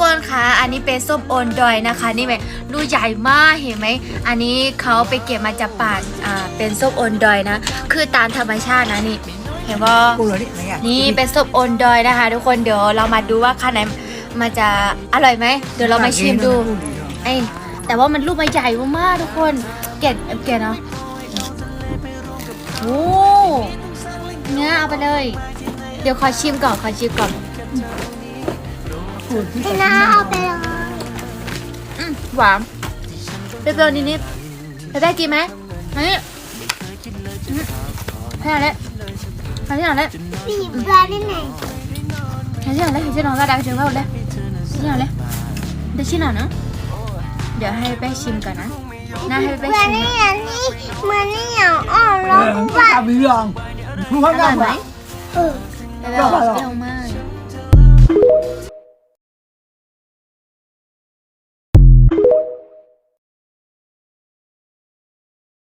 คนคะอันนี้เป็นส้มโอนดอยนะคะ นี่แบบลูกใหญ่มากเห็นไหม อันนี้เขาไปเก็บมาจากป่าอ่าเป็นส้มโอนดอยนะ คือตามธรรมชาตินะนี่ เห็นว่าปูเลยนี่ไงนี่เป็นส้มโอนดอยนะคะ ทุกคนเดี๋ยวเรามาดูว่าข้างในมันจะอร่อยไหมเดี๋ยวเรามาชิมดูไอ้แต่ว่ามันลูกมันใหญ่มากๆทุกคนเกล็ดเกล็ดเนาะโอ้เนื้อเอาไปเลย เดี๋ยวขอชิมก่อนขอชิมก่อน พี่น้าเอาไปเลยอืมหวานเปรี้ยวๆนิดๆไปได้กินไหมอันนี้อืมให้หน่อยเลยให้หน่อยเลยบีบร้านได้ไหนให้หน่อยเลยให้หน่อยก็ได้ถึงว่าเลยให้หน่อยเลยเดี๋ยวชิมหน่อยนะเดี๋ยวให้แป้ชิมก่อนนะน่าให้แป้เหมือชินมนี่นะอย่างนี้เหมือนนี่อย่างอ่อนแล้วเออว่าทำยังรู้อว่าร่อยไหมเออเปรี้ยว